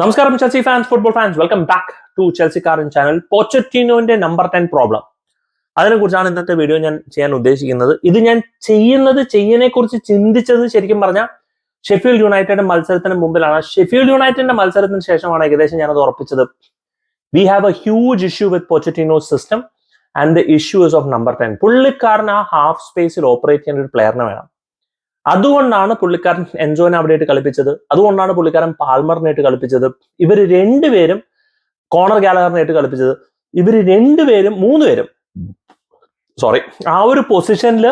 നമസ്കാരം Chelsea fans football fans welcome back to Chelsea കാരൻ channel പോച്ചറ്റിനോന്റെ number ten problem അതിനെ കുറിച്ചാണ് ഇന്നത്തെ വീഡിയോ ഞാൻ ചെയ്യാൻ ഉദ്ദേശിക്കുന്നത്. ഇത് ഞാൻ ചെയ്യുന്നത് ചെയ്യനെ കുറിച്ച് ചിന്തിച്ചത് ശരിക്കും പറഞ്ഞാൽ ഷെഫീൽഡ് യുണൈറ്റഡ് മത്സരത്തിന് മുമ്പിലാണ്. ഷെഫീൽഡ് യുണൈറ്റഡിന്റെ മത്സരത്തിന് ശേഷമാണ് ഏകദേശം ഞാനത് ഉറപ്പിച്ചത്. We have a huge issue with Pochettino system and the issues of number ten പുള്ളിക്കാരൻ ആ ഹാഫ് സ്പേസിൽ ഓപ്പറേറ്റ് ചെയ്യുന്ന ഒരു പ്ലെയറിനെ വേണം. അതുകൊണ്ടാണ് പുള്ളിക്കാരൻ എൻജോനെ അവിടെയായിട്ട് കളിപ്പിച്ചത്. അതുകൊണ്ടാണ് പുള്ളിക്കാരൻ പാൽമറിനായിട്ട് കളിപ്പിച്ചത്. ഇവർ രണ്ടുപേരും കോണർ ഗാലഹറിനായിട്ട് കളിപ്പിച്ചത്. ഇവർ രണ്ടുപേരും മൂന്ന് പേരും സോറി ആ ഒരു പൊസിഷനിൽ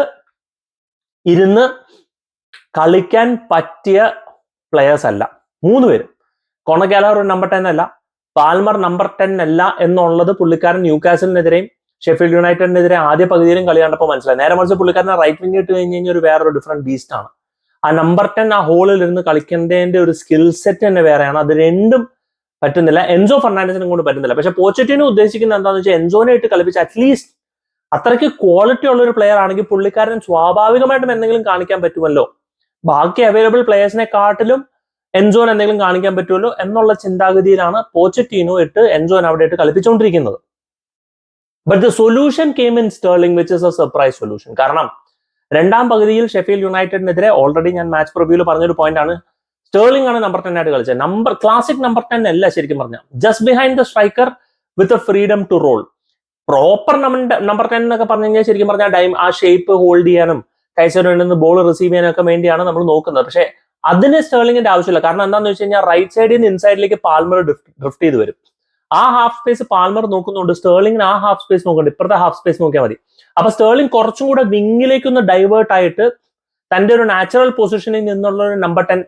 ഇരുന്ന് കളിക്കാൻ പറ്റിയ പ്ലെയേഴ്സ് അല്ല. മൂന്ന് പേരും കോണർ ഒരു നമ്പർ ടെൻ അല്ല പാൽമർ നമ്പർ ടെൻ അല്ല എന്നുള്ളത് പുള്ളിക്കാരൻ ന്യൂകാസലിനെതിരെയും ഷെഫീൽഡ് യുണൈറ്റഡിനെതിരെ ആദ്യ പകുതിയിലും കളി കണ്ടപ്പോൾ മനസ്സിലായി. നേരെ മറിച്ച് പുള്ളിക്കാരനെ റൈറ്റ് വിങ് ഇട്ട് കഴിഞ്ഞ് കഴിഞ്ഞാൽ ഒരു വേറൊരു ഡിഫറെന്റ് ബീസ്റ്റ് ആണ്. ആ നമ്പർ ടെൻ ആ ഹോളിൽ ഇരുന്ന് കളിക്കേണ്ടതിന്റെ ഒരു സ്കിൽ സെറ്റ് തന്നെ വേറെയാണ്. അത് രണ്ടും പറ്റുന്നില്ല. എൻസോ ഫെർണാണ്ടസിനും കൊണ്ട് പറ്റുന്നില്ല. പക്ഷെ പോച്ചറ്റിനെ ഉദ്ദേശിക്കുന്നത് എന്താണെന്ന് വെച്ചാൽ എൻസോനെ ഇട്ട് കളിപ്പിച്ച് അറ്റ്ലീസ്റ്റ് അത്രയ്ക്ക് ക്വാളിറ്റി ഉള്ള ഒരു പ്ലെയർ ആണെങ്കിൽ പുള്ളിക്കാരൻ സ്വാഭാവികമായിട്ടും എന്തെങ്കിലും കാണിക്കാൻ പറ്റുമല്ലോ. ബാക്കി അവൈലബിൾ പ്ലെയേഴ്സിനെ കാട്ടിലും എൻസോൻ എന്തെങ്കിലും കാണിക്കാൻ പറ്റുമല്ലോ എന്നുള്ള ചിന്താഗതിയിലാണ് പോച്ചറ്റീനോ ഇട്ട് എൻസോൻ അവിടെ ഇട്ട് കളിപ്പിച്ചുകൊണ്ടിരിക്കുന്നത്. But the solution came in Sterling which is a surprise solution കാരണം രണ്ടാം പകുതിയിൽ ഷെഫീൽ യുണൈറ്റഡിനെതിരെ ഓൾറെഡി ഞാൻ മാച്ച് പ്രിവ്യൂൽ പറഞ്ഞൊരു പോയിന്റ് ആണ്. സ്റ്റേർലിംഗ് ആണ് നമ്പർ ടെൻ ആയിട്ട് കളിച്ചത്. നമ്പർ ക്ലാസിക് നമ്പർ ടെൻ അല്ല ശരിക്കും പറഞ്ഞാൽ just behind the striker with a freedom to role proper number ten എന്നൊക്കെ പറഞ്ഞു കഴിഞ്ഞാൽ ശരിക്കും പറഞ്ഞാൽ ടൈം ആ ഷേപ്പ് ഹോൾഡ് ചെയ്യാനും കൈസറിൽ നിന്ന് ബോൾ റിസീവ് ചെയ്യാനൊക്കെ വേണ്ടിയാണ് നമ്മൾ നോക്കുന്നത്. പക്ഷേ അതിന് സ്റ്റേർലിംഗിന്റെ ആവശ്യമില്ല. കാരണം എന്താണെന്ന് വെച്ച് കഴിഞ്ഞാൽ റൈറ്റ് സൈഡിൽ നിന്ന് ഇൻസൈഡിലേക്ക് പാൽമർ ഡ്രിഫ്റ്റ് ചെയ്ത് വരും. ആ ഹാഫ് സ്പേസ് പാൽമർ നോക്കുന്നുണ്ട്. സ്റ്റേർലിംഗിന് ആ ഹാഫ് സ്പേസ് നോക്കുന്നുണ്ട്. ഇപ്പുറത്തെ ഹാഫ് സ്പേസ് നോക്കിയാൽ മതി. അപ്പൊ സ്റ്റേർലിംഗ് കുറച്ചും കൂടെ വിങ്ങിലേക്കൊന്ന് ഡൈവേർട്ട് ആയിട്ട് തന്റെ ഒരു നാച്ചുറൽ പൊസിഷനിൽ നിന്നുള്ള ഒരു നമ്പർ ടെൻ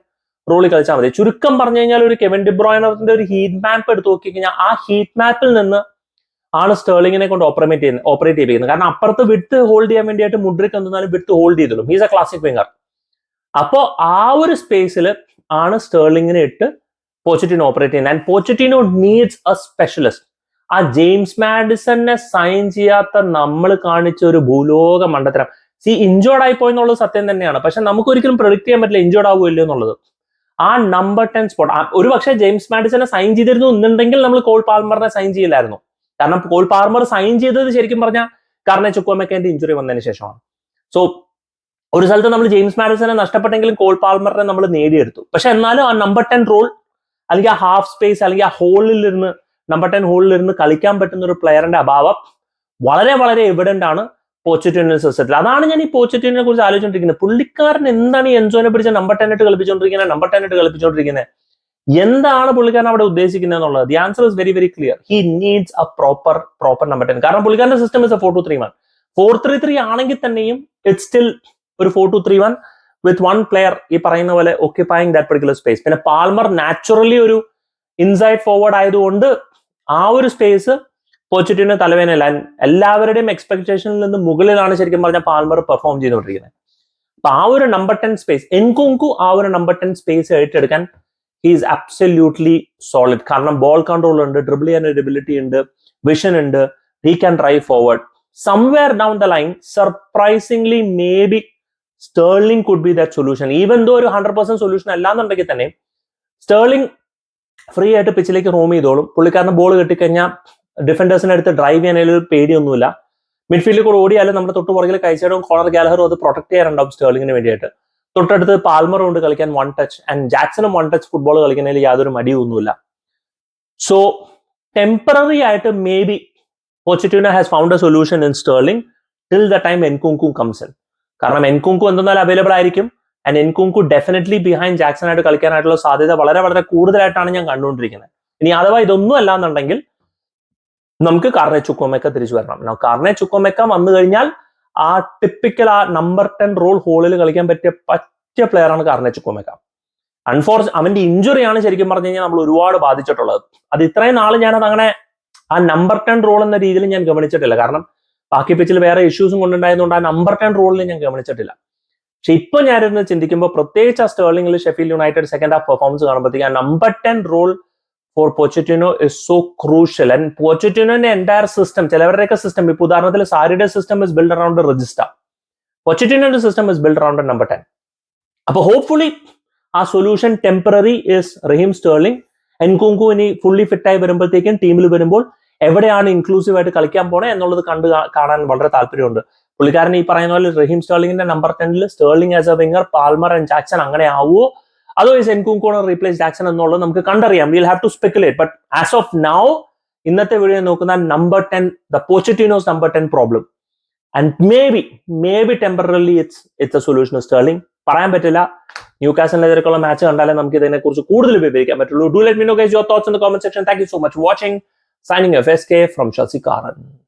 റോളിൽ കളിച്ചാൽ മതി. ചുരുക്കം പറഞ്ഞു കഴിഞ്ഞാൽ ഒരു കെവൻ ഡിബ്രോയിനറിന്റെ ഒരു ഹീറ്റ് മാപ്പ് എടുത്ത് നോക്കി കഴിഞ്ഞാൽ ആ ഹീറ്റ് മാപ്പിൽ നിന്ന് ആണ് സ്റ്റേർലിങ്ങിനെ കൊണ്ട് ഓപ്പറേറ്റ് ചെയ്യുന്നത് ഓപ്പറേറ്റ് ചെയ്യിപ്പിക്കുന്നത്. കാരണം അപ്പുറത്ത് വിട്ട് ഹോൾഡ് ചെയ്യാൻ വേണ്ടിയിട്ട് മുഡ്രിക് എന്തെന്നാലും വിട്ട് ഹോൾഡ് ചെയ്തോളും. ഹീസ് എ ക്ലാസിക് വിങ്ങർ അപ്പോൾ ആ ഒരു സ്പേസിൽ ആണ് സ്റ്റേർലിങ്ങിനെ ഇട്ട് പോച്ചറ്റിനോ ഓപ്പറേറ്റ് ചെയ്യുന്നത് and Pochettino needs a specialist ആ ജെയിംസ് മാഡിസനെ സൈൻ ചെയ്യാത്ത നമ്മൾ കാണിച്ച ഒരു ഭൂലോക മണ്ടത്തരം. സി ഇഞ്ചോർഡ് ആയി പോയെന്നുള്ളത് സത്യം തന്നെയാണ്. പക്ഷെ നമുക്ക് ഒരിക്കലും പ്രൊഡിക്ട് ചെയ്യാൻ പറ്റില്ല ഇഞ്ചോർഡ് ആവുമല്ലോ എന്നുള്ളത്. ആ നമ്പർ ടെൻ സ്പോട്ട് ഒരു പക്ഷേ ജെയിംസ് മാഡിസനെ സൈൻ ചെയ്തിരുന്നു എന്നുണ്ടെങ്കിൽ നമ്മൾ കോൾ പാൽമറിനെ സൈൻ ചെയ്യില്ലായിരുന്നു. കാരണം കോൾ പാൽമർ സൈൻ ചെയ്തത് ശരിക്കും പറഞ്ഞാൽ കാരണം ചുക്കോമക്കേന്റെ ഇഞ്ചുറി വന്നതിന് ശേഷമാണ്. സോ ഒരു സ്ഥലത്ത് നമ്മൾ ജെയിംസ് മാഡിസനെ നഷ്ടപ്പെട്ടെങ്കിലും കോൾ പാൽമറിനെ നമ്മൾ നേടിയെടുത്തു. പക്ഷെ എന്നാലും ആ നമ്പർ ടെൻ റോൾ അല്ലെങ്കിൽ ആ ഹാഫ് സ്പേസ് അല്ലെങ്കിൽ ആ ഹോളിൽ ഇരുന്ന് നമ്പർ ടെൻ ഹോളിൽ ഇരുന്ന് കളിക്കാൻ പറ്റുന്ന ഒരു പ്ലെയറിന്റെ അഭാവം വളരെ വളരെ എവിഡന്റ് ആണ് പോച്ചറ്റിനെ സിസ്റ്റത്തിൽ അതാണ് ഞാൻ ഈ പോച്ചറ്റിനെ കുറിച്ച് ആലോചിച്ചുകൊണ്ടിരിക്കുന്നത് പുള്ളിക്കാരൻ എന്താണ് ഈ എൻസോനെ പിടിച്ച നമ്പർ ടെൻ ആയിട്ട് കളിപ്പിച്ചുകൊണ്ടിരിക്കുന്നത് നമ്പർ ടെൻ ആയിട്ട് കളിപ്പിച്ചുകൊണ്ടിരിക്കുന്നത് എന്താണ് പുള്ളിക്കാരൻ അവിടെ ഉദ്ദേശിക്കുന്നത് എന്നുള്ളത്? The answer is very very clear he needs a proper proper number ten കാരണം പുള്ളിക്കാരന്റെ system is a four two three one four three three ആണെങ്കിൽ തന്നെയും ഇറ്റ് സ്റ്റിൽ ഒരു four two three one with one player ഈ പറയുന്ന പോലെ occupying that particular space പിന്നെ Palmer naturally ഒരു ഇൻസൈഡ് ഫോർവേഡ് ആയതുകൊണ്ട് ആ ഒരു സ്പേസ് പോച്ചിറ്റിന് തലവേനല്ല എല്ലാവരുടെയും എക്സ്പെക്ടേഷനിൽ നിന്ന് മുകളിലാണ് ശരിക്കും പറഞ്ഞാൽ പാൽമർ പെർഫോം ചെയ്തുകൊണ്ടിരിക്കുന്നത്. അപ്പൊ ആ ഒരു നമ്പർ ടെൻ സ്പേസ് എൻകുങ്കു ആ ഒരു നമ്പർ ടെൻ സ്പേസ് ഏറ്റെടുക്കാൻ ഹീസ് അബ്സല്യൂട്ട്ലി സോളിഡ് കാരണം ബോൾ കൺട്രോൾ ഉണ്ട് ഡ്രിബിൾ ചെയ്യാൻ ഒരു എബിലിറ്റി ഉണ്ട് വിഷൻ ഉണ്ട് he can drive forward somewhere down the line surprisingly maybe Sterling could be that solution even though ഒരു ഹൺഡ്രഡ് പെർസെന്റ് സൊല്യൂഷൻ അല്ലാന്നുണ്ടെങ്കിൽ തന്നെ സ്റ്റേർലിംഗ് ഫ്രീ ആയിട്ട് പിച്ചിലേക്ക് റൂം ചെയ്തോളും. പുള്ളിക്കാരന് ബോൾ കിട്ടിക്കഴിഞ്ഞാൽ ഡിഫൻഡേഴ്സിന് അടുത്ത് ഡ്രൈവ് ചെയ്യാനുള്ള ഒരു പേടിയൊന്നുമില്ല. മിഡ്ഫീൽഡിൽ കൂടെ ഓടിയാലും നമ്മുടെ തൊട്ട് പുറകിൽ കഴിച്ചാലും കോണർ ഗാലഹറും അത് പ്രൊട്ടക്ട് ചെയ്യാറുണ്ടാവും സ്റ്റേർലിങ്ങിന് വേണ്ടിയിട്ട്. തൊട്ടടുത്ത് പാൽമർ കൊണ്ട് കളിക്കാൻ വൺ ടച്ച് ആൻഡ് ജാക്സണും വൺ ടച്ച് ഫുട്ബോൾ കളിക്കുന്നതിൽ യാതൊരു മടിയൊന്നുമില്ല. സോ ടെമ്പററി ആയിട്ട് maybe positive has found a solution in Sterling till the time Nkunku comes in കാരണം എൻകുങ്കു എന്തെന്നാലും അവൈലബിൾ ആയിരിക്കും. And Nkunku definitely behind Jackson ആയിട്ട് കളിക്കാനായിട്ടുള്ള സാധ്യത വളരെ വളരെ കൂടുതലായിട്ടാണ് ഞാൻ കണ്ടുകൊണ്ടിരിക്കുന്നത്. ഇനി അഥവാ ഇതൊന്നും അല്ല എന്നുണ്ടെങ്കിൽ നമുക്ക് കാർണെ ചുക്കോമെക്ക തിരിച്ചു വരണം. കാർണെ ചുക്കോമെക്ക വന്നു കഴിഞ്ഞാൽ ആ ടിപ്പിക്കൽ ആ നമ്പർ ടെൻ റോൾ ഹോളിൽ കളിക്കാൻ പറ്റിയ പറ്റിയ പ്ലെയർ ആണ് കാർണെ ചുക്കോമെക്ക അൺഫോർച്ച് അവന്റെ ഇഞ്ചുറിയാണ് ശരിക്കും പറഞ്ഞു കഴിഞ്ഞാൽ നമ്മൾ ഒരുപാട് ബാധിച്ചിട്ടുള്ളത്. അത് ഇത്രയും നാൾ ഞാനത് അങ്ങനെ ആ നമ്പർ ടെൻ റോൾ എന്ന രീതിയിൽ ഞാൻ ഗമനിച്ചിട്ടില്ല. കാരണം ബാക്കി പിച്ചിൽ വേറെ ഇഷ്യൂസും കൊണ്ടുണ്ടായതുകൊണ്ട് ആ നമ്പർ ടെൻ റോളിൽ ഞാൻ ഗമനിച്ചിട്ടില്ല. പക്ഷെ ഇപ്പൊ ഞാനിരുന്ന് ചിന്തിക്കുമ്പോൾ പ്രത്യേകിച്ച് ആ സ്റ്റേർലിംഗിൽ Sheffield United second half performance കാണുമ്പോഴത്തേക്ക് ആ number ten role for Pochettino is so crucial and പോച്ചറ്റിനോന്റെ entire system ചിലവരുടെയൊക്കെ സിസ്റ്റം ഇപ്പൊ ഉദാഹരണത്തിൽ സാരിയുടെ system is build around register പോച്ചറ്റിനോന്റെ system is build around number ten അപ്പൊ ഹോപ്പ്ഫുള്ളി ആ solution temporary is Raheem Sterling Nkunku ഇനി fully ഫിറ്റായി വരുമ്പോഴത്തേക്കും ടീമിൽ വരുമ്പോൾ എവിടെയാണ് ഇൻക്ലൂസീവ് ആയിട്ട് കളിക്കാൻ പോണേ എന്നുള്ളത് കണ്ട് കാണാൻ വളരെ താല്പര്യമുണ്ട്. പുള്ളിക്കാരൻ ഈ പറയുന്ന പോലെ റഹീം സ്റ്റേർലിംഗിന്റെ number ടെന്നിൽ Sterling as a winger Palmer and Jackson അങ്ങനെ ആവുമോ അതോയ്സ് എൻകുങ്കോണ് റീപ്ലേസ് ജാക്സൺ എന്നുള്ളത് നമുക്ക് കണ്ടറിയാം. Will have to speculate but as of now ഇന്നത്തെ വീഡിയോ നോക്കുന്ന number ten the Pochettino's number ten problem and maybe maybe temporarily it's it's a solution Sterling പറയാൻ പറ്റില്ല. ന്യൂ കാസലിനെതിരെയുള്ള മാച്ച് കണ്ടാലേ നമുക്ക് ഇതിനെക്കുറിച്ച് കൂടുതൽ വിവരിക്കാൻ പറ്റുള്ളൂ. Do let me know guys your thoughts in the comment section thank you so much watching signing of SK from Chelsea Garden.